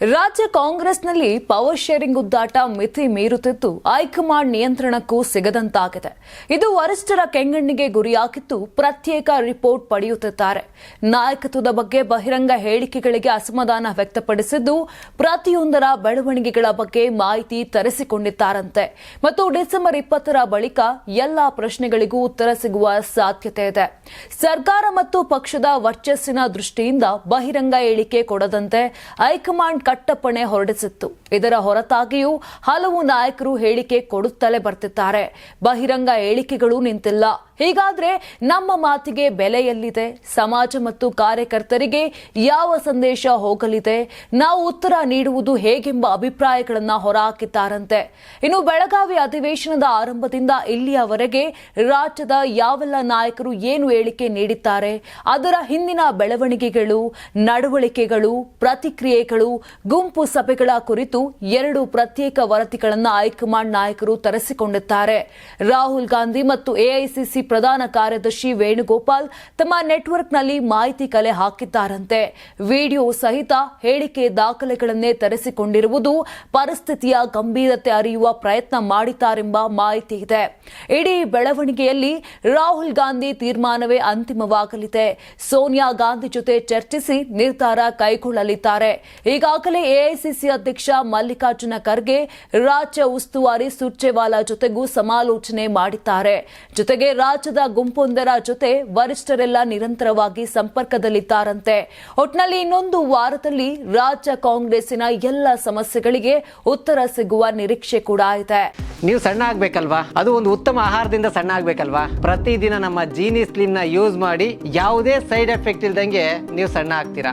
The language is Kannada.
ರಾಜ್ಯ ಕಾಂಗ್ರೆಸ್ನಲ್ಲಿ ಪವರ್ ಶೇರಿಂಗ್ ಉದ್ದಾಟ ಮಿತಿ ಮೀರುತ್ತಿದ್ದು, ಹೈಕಮಾಂಡ್ ನಿಯಂತ್ರಣಕ್ಕೂ ಸಿಗದಂತಾಗಿದೆ. ಇದು ವರಿಷ್ಠರ ಕೆಂಗಣ್ಣಿಗೆ ಗುರಿಯಾಗಿದ್ದು, ಪ್ರತ್ಯೇಕ ರಿಪೋರ್ಟ್ ಪಡೆಯುತ್ತಿದ್ದಾರೆ. ನಾಯಕತ್ವದ ಬಗ್ಗೆ ಬಹಿರಂಗ ಹೇಳಿಕೆಗಳಿಗೆ ಅಸಮಾಧಾನ ವ್ಯಕ್ತಪಡಿಸಿದ್ದು, ಪ್ರತಿಯೊಂದರ ಬೆಳವಣಿಗೆಗಳ ಬಗ್ಗೆ ಮಾಹಿತಿ ತರಿಸಿಕೊಂಡಿದ್ದಾರಂತೆ. ಮತ್ತು ಡಿಸೆಂಬರ್ ಇಪ್ಪತ್ತರ ಬಳಿಕ ಎಲ್ಲಾ ಪ್ರಶ್ನೆಗಳಿಗೂ ಉತ್ತರ ಸಿಗುವ ಸಾಧ್ಯತೆ ಇದೆ. ಸರ್ಕಾರ ಮತ್ತು ಪಕ್ಷದ ವರ್ಚಸ್ಸಿನ ದೃಷ್ಟಿಯಿಂದ ಬಹಿರಂಗ ಹೇಳಿಕೆ ಕೊಡದಂತೆ ಹೈಕಮಾಂಡ್ ಕಟ್ಟಪ್ಪಣೆ ಹೊರಡಿಸಿತ್ತು. ಇದರ ಹೊರತಾಗಿಯೂ ಹಲವು ನಾಯಕರು ಹೇಳಿಕೆ ಕೊಡುತ್ತಲೇ ಬರ್ತಿದ್ದಾರೆ. ಬಹಿರಂಗ ಹೇಳಿಕೆಗಳು ನಿಂತಿಲ್ಲ. ಹೀಗಾದ್ರೆ ನಮ್ಮ ಮಾತಿಗೆ ಬೆಲೆ ಎಲ್ಲಿದೆ ಸಮಾಜ ಮತ್ತು ಕಾರ್ಯಕರ್ತರಿಗೆ ಯಾವ ಸಂದೇಶ ಹೋಗಲಿದೆ, ನಾವು ಉತ್ತರ ನೀಡುವುದು ಹೇಗೆಂಬ ಅಭಿಪ್ರಾಯಗಳನ್ನು ಹೊರಹಾಕಿದ್ದಾರಂತೆ. ಇನ್ನು ಬೆಳಗಾವಿ ಅಧಿವೇಶನದ ಆರಂಭದಿಂದ ಇಲ್ಲಿಯವರೆಗೆ ರಾಜ್ಯದ ಯಾವೆಲ್ಲ ನಾಯಕರು ಏನು ಹೇಳಿಕೆ ನೀಡಿದ್ದಾರೆ, ಅದರ ಹಿಂದಿನ ಬೆಳವಣಿಗೆಗಳು, ನಡವಳಿಕೆಗಳು, ಪ್ರತಿಕ್ರಿಯೆಗಳು, ಗುಂಪು ಸಭೆಗಳ ಕುರಿತು ಎರಡು ಪ್ರತ್ಯೇಕ ವರದಿಗಳನ್ನು ಹೈಕಮಾಂಡ್ ನಾಯಕರು ತರಿಸಿಕೊಂಡಿದ್ದಾರೆ. ರಾಹುಲ್ ಗಾಂಧಿ ಮತ್ತು ಎಐಸಿಸಿ ಪ್ರಧಾನ ಕಾರ್ಯದರ್ಶಿ ವೇಣುಗೋಪಾಲ್ ತಮ್ಮ ನೆಟ್ವರ್ಕ್ನಲ್ಲಿ ಮಾಹಿತಿ ಕಲೆ ಹಾಕಿದ್ದಾರಂತೆ. ವಿಡಿಯೋ ಸಹಿತ ಹೇಳಿಕೆ ದಾಖಲೆಗಳನ್ನೇ ತರಿಸಿಕೊಂಡಿರುವುದು ಪರಿಸ್ಥಿತಿಯ ಗಂಭೀರತೆ ಅರಿಯುವ ಪ್ರಯತ್ನ ಮಾಡಿದ್ದಾರೆಂಬ ಮಾಹಿತಿ ಇದೆ. ಇಡೀ ಬೆಳವಣಿಗೆಯಲ್ಲಿ ರಾಹುಲ್ ಗಾಂಧಿ ತೀರ್ಮಾನವೇ ಅಂತಿಮವಾಗಲಿದೆ. ಸೋನಿಯಾ ಗಾಂಧಿ ಜೊತೆ ಚರ್ಚಿಸಿ ನಿರ್ಧಾರ ಕೈಗೊಳ್ಳಲಿದ್ದಾರೆ. ಈಗಾಗಲೇ ಎಐಸಿಸಿ ಅಧ್ಯಕ್ಷ ಮಲ್ಲಿಕಾರ್ಜುನ ಖರ್ಗೆ ರಾಜ್ಯ ಉಸ್ತುವಾರಿ ಸುರ್ಜೇವಾಲಾ ಜೊತೆಗೂ ಸಮಾಲೋಚನೆ ಮಾಡಿದ್ದಾರೆ. ಜೊತೆಗೆ ರಾಜ್ಯದ ಗುಂಪೊಂದರ ಜೊತೆ ವರಿಷ್ಠರೆಲ್ಲ ನಿರಂತರವಾಗಿ ಸಂಪರ್ಕದಲ್ಲಿದ್ದಾರಂತೆ. ಒಟ್ನಲ್ಲಿ ಇನ್ನೊಂದು ವಾರದಲ್ಲಿ ರಾಜ್ಯ ಕಾಂಗ್ರೆಸ್ಸಿನ ಎಲ್ಲ ಸಮಸ್ಯೆಗಳಿಗೆ ಉತ್ತರ ಸಿಗುವ ನಿರೀಕ್ಷೆ ಕೂಡ ಇದೆ. ನೀವು ಸಣ್ಣ ಆಗ್ಬೇಕಲ್ವಾ? ಅದು ಒಂದು ಉತ್ತಮ ಆಹಾರದಿಂದ ಸಣ್ಣ ಆಗ್ಬೇಕಲ್ವಾ? ಪ್ರತಿದಿನ ನಮ್ಮ ಜೀನಿ ಸ್ಲಿಮ್ನ ಯೂಸ್ ಮಾಡಿ ಯಾವುದೇ ಸೈಡ್ ಎಫೆಕ್ಟ್ ಇಲ್ದಂಗೆ ನೀವು ಸಣ್ಣ ಆಗ್ತೀರಾ?